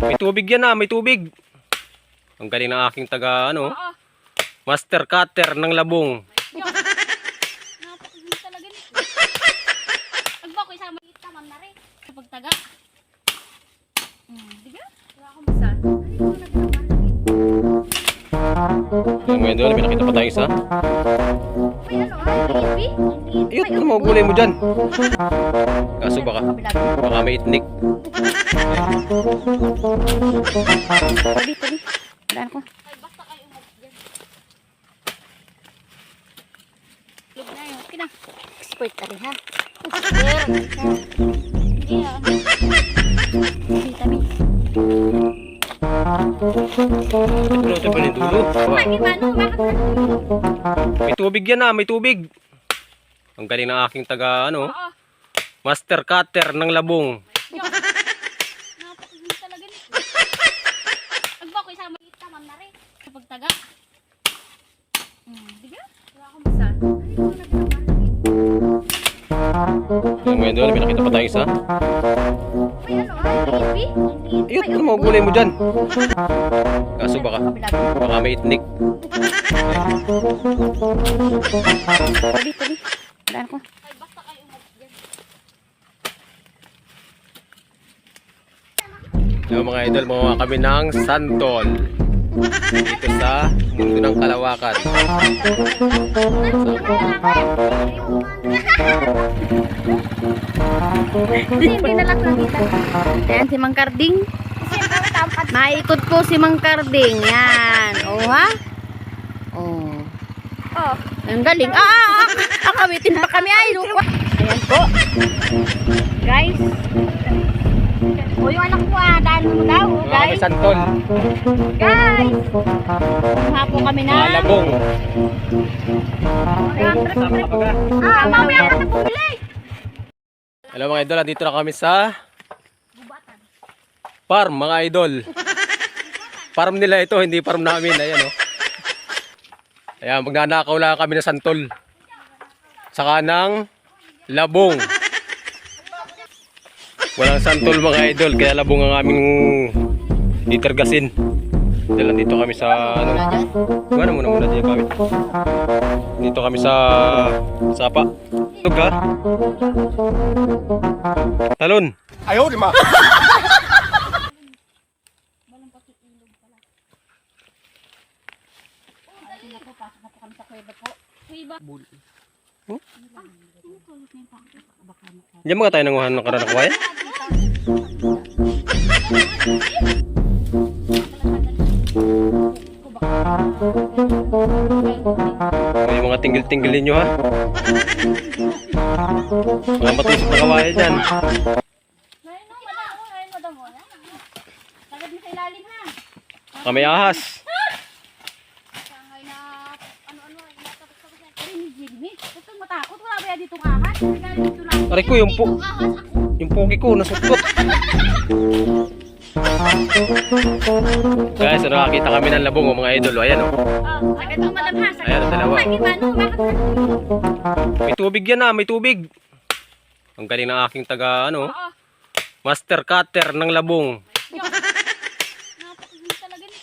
May tubig yan ah, may tubig. Ang galing ng aking taga, ano, Oo. master cutter ng labong. Napakagaling talaga ni. Ang bako isang maliit naman na rin. Sa pagtaga. Hmm, di ba? Wala akong basa. Ay, ngayon doon, may nakita pa tayo isa. May ano, ay, baby. Ayun, ano mga gulay mo dyan? Kaso baka, baka may itnik. Tabi, tabi. Daan ko. Na na. Expert ka rin, ha? Ah. Tabi, tabi. Pala yung dulo. Ano? May tubig yan ah, may tubig. Ang galing ng aking taga, ano, Oo. master cutter ng labong. Napakagaling talaga ni. Ang bako isang maliit naman na rin. Sa pagtaga. Hmm, di ba? Wala akong naman. Yung ngayon doon, may nakita pa tayo isa. May ano, ay, baby. Ayun, ano mga gulay mo dyan? Kaso baka, baka may itnik. Tabi, tabi. Daan ko. Ay, basta kayo mag dyan. Yung mga idol, mga kami ng Santol. Dito sa mundo ng Kalawakan. Hindi na lang nakita. Ayan si Mang Karding. Maikot po si Mang Karding. Yan. O ha? Oh. Oh. Ang galing. Ah, ah, ah. Akawitin pa kami ay. Lupa. Ayan po. Guys. O yung anak ko ah. Daan mo daw. oh, Mga Guys. Santol. Guys. Kumuha po kami na. Mga labong. Ah, mamaya ka na bumili. Hello mga idol, dito na kami sa farm mga idol. Farm nila ito, hindi farm namin. Ayan oh. Ayan, magnanakaw lang kami ng santol. Saka ng labong. Walang santol mga idol, kaya labong ang aming titirgasin. Dahil nandito kami sa ano. Ano muna muna dito kami. Dito kami sa sapa. Tug ha? Talon. Ayaw, di ma. Diyan mga tayo nanguhan ng karana kawaya? May mga tinggil-tinggilin nyo ha. Mga matusok na kawaya dyan. Ayun o, madam. oh, Ayun, madam. oh. Tagad mo sa ilalim ha. Kami ahas. Sangay na ano-ano ay natapos-tapos na. Ay, ni Jimmy. Huwag kang ba yan ditong ahas? Kaya dito lang. Aray ko, yung po. Yung pogi ko, nasutkot. Guys, so nakakita kami ng labong o mga idol. O, Ayan o. Oh, sagad mo madam ha. Sagad Ayan, mo. dalawa. Ano? Bakit May tubig yan ah, may tubig. Ang galing ng aking taga, ano, Oo. master cutter ng labong. Napakagaling talaga ni.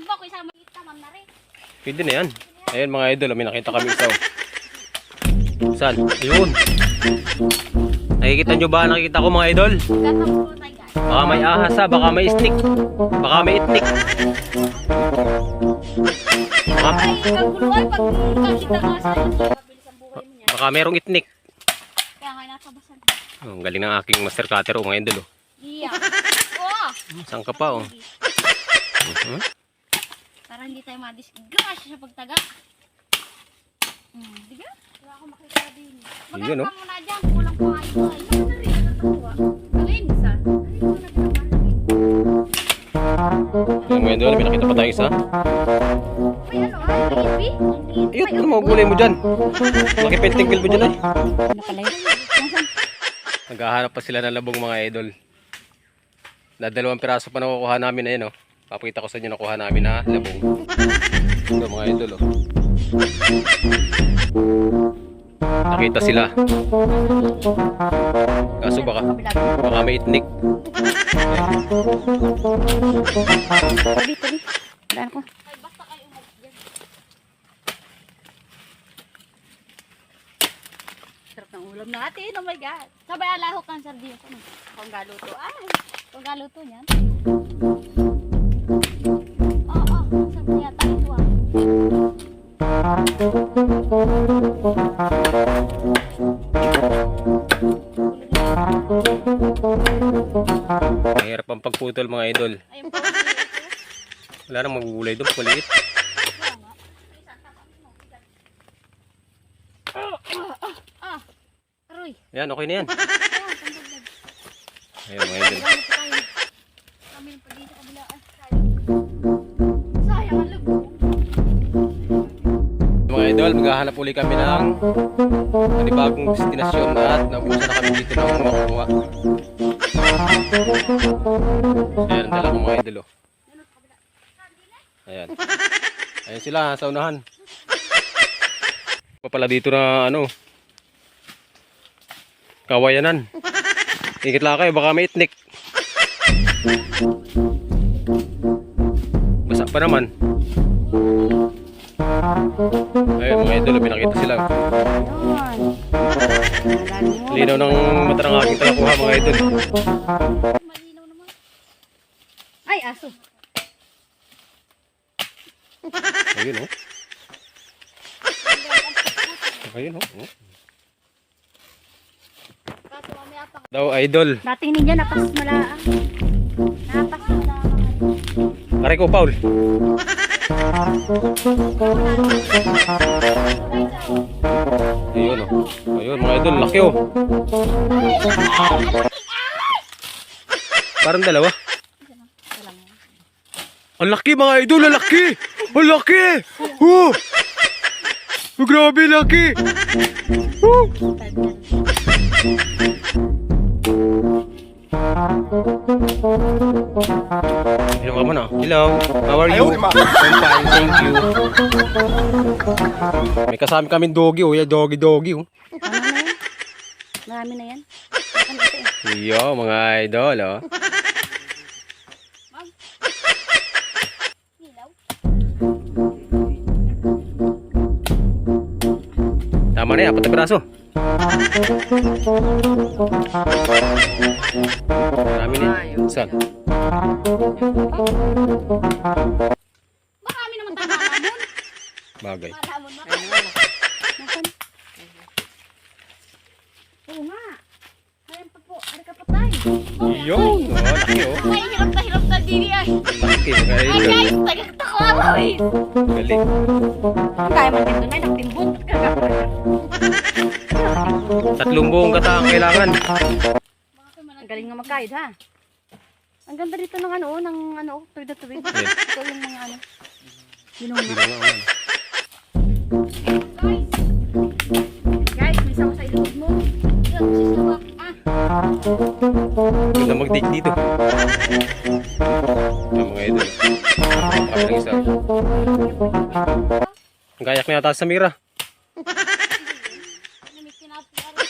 Ang bako naman na rin. Pwede na yan. Ayan mga idol, may nakita kami isa. Saan? Ayun. Nakikita nyo ba? Nakikita ko mga idol. Baka may ahas ha, baka may stick. Baka may itnik. Baka, ang baka merong itnik. Natabasan. Oh, ang galing ng aking master cutter oh, mga idol. Oh. Oh. Saan ka pa oh? Mhm. Para hindi tayo madisgrasya sa pagtaga. Hmm, di akong makita din. Maganda oh. mo na dyan. Kulang pa kayo. Ay, naku na rin. Isa. Ay, mga idol, may nakita pa tayo isa. May ano, ay, baby. Ayun, ano mga gulay mo dyan? Laki pentinggil mo dyan ay. Ano? Naghahanap pa sila ng labong mga idol. Na dalawang piraso pa nakukuha namin ayun oh. Papakita ko sa inyo nakuha namin na labong. Ito mga idol oh. Nakita sila. Kaso baka, baka may itnik. Tabi, tabi. Daan ko. Sarap ng ulam natin. Oh my God. Sabay alahok ng sardines. Ano? Kung galuto. Ay, kung galuto niyan. Pagputol mga idol. Ayun. Wala nang magugulay doon, aroy. Yan, okay na yan. Ayan mga idol. Mga idol, maghahanap uli kami ng panibagong destinasyon at naubusan na kami dito ng makukuha. Ayan, dala ko mga idol. Ayan. Ayan sila sa unahan. Pa pala dito na ano. Kawayanan. Ingit lang kayo, baka may itnik. Basa pa naman. Ayun mga idol, pinakita sila. Ayun. Linaw ng mata ng aking talakuha mga idol. Malinaw naman. Ay, aso. Ayun oh. Ayun oh. oh. Daw idol. Dating ninja napas malaang. Napas malaang. Kare ko Paul. Ayun oh. Ayun mga idol, laki oh. Parang dalawa. Ang laki mga idol, ang laki! Ang laki! Oh! Oh, grabe laki! Oh! Hello ka muna. Hello. How are you? I'm fine, thank you. May kasama kami doggy oh. Yeah, doggy doggy oh. Na yan? Marami na yan. Yo, mga idol oh. Hilaw. Tama na yan, apat na piraso. Marami na. Saan? Baka kami naman tayo malamon. Bagay. Malamon na. Nasaan? Oo nga. Ayan pa po. Ari ka pa tayo. Yo, oh, laki oh. Ay, hirap na hirap na dili ay. Laki Ay guys, tagakta ko ako eh. Galing. Kaya man din doon ay Tatlong buong kata ang kailangan. Ang galing nga magkayod ha. Ang ganda dito ng ano, ng ano, tuwid na tuwid. Yeah. Ito yung mga ano. Yun ang mga. na. Guys, may sawa sa ilog mo. Yan, sisawak. Ah, Huwag na mag-date dito. Ah, mga idol. Ang kayak na yata sa mira. may kinaparo.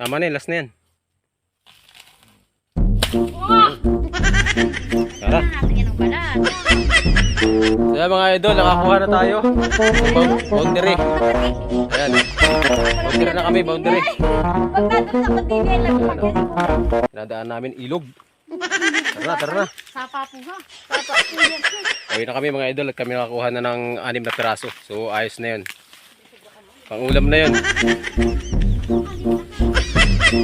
Tama na yun, last na yan. Tara. Yan. Kaya mga idol, nakakuha na tayo. Bound- Boundary. Ayan. Boundary na kami, boundary. Pagka doon sa patibay lang pag Nadaan namin ilog. Tara na, tara na. Sapa po ha. Sapa po yan. Uwi na kami mga idol at kami nakakuha na ng anim na piraso. So ayos na yun. Pang ulam na yun. Ito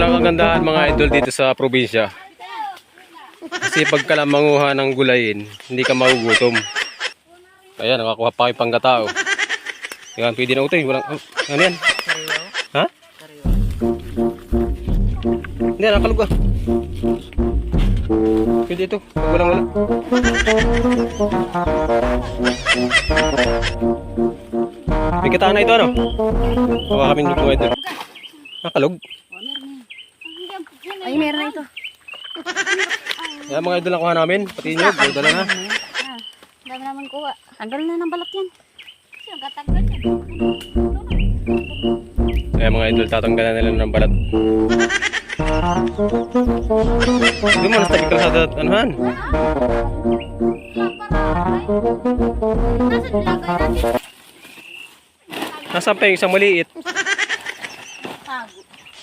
lang ang gandahan mga idol dito sa probinsya. Kasi pagka lang manguha ng gulayin, hindi ka magugutom. Ayan, nakakuha pa kayo panggatao. Yan, pwede na utoy. Walang, oh, ano yan? Ha? Hindi, nakalog ah. Pwede ito. Pag walang wala. May kataan na ito ano? Hawa kami ng mga ito. Nakalog. Ay, meron na ito. Yan mga idol ang kuha namin. Pati nyo, dala na. Ah, dami naman kuha. Tanggal na ng balat yan. Sino katanggal yan? Mga idol, tatanggalan nila ng balat. Hindi mo, nasa ka sa anuhan. Nilagay natin? Nasa pa yung isang maliit.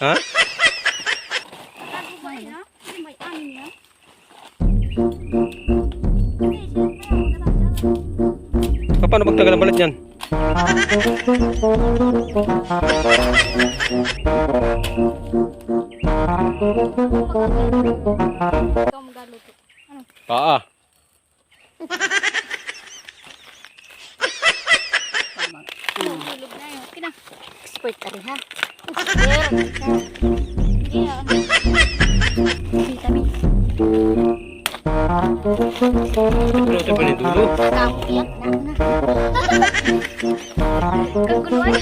Ha? Paano magtanggal ang balat yan? Ikaw magaluto. Ano? Paa. Hulog na yun. Okay na. Expert ka rin ha. Na. Ito pa rin dulo. Tao yan. Kaguluan.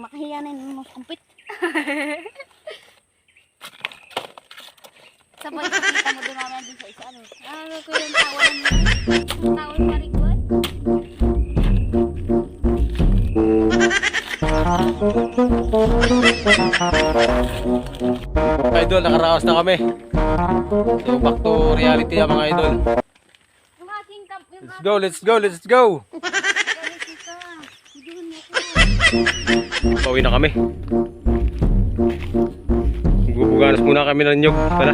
Makahiya na yung mga kumpit. Sabay pakita mo doon namin din sa isa Ano ko yung tawan mo? Tawan ka rin ko. Mga idol, nakaraos na kami. So back to reality ah, mga idol. Yung. Yung Let's go, let's go, let's go! Pauwi na kami. Buganas muna kami ng nyug. Tara.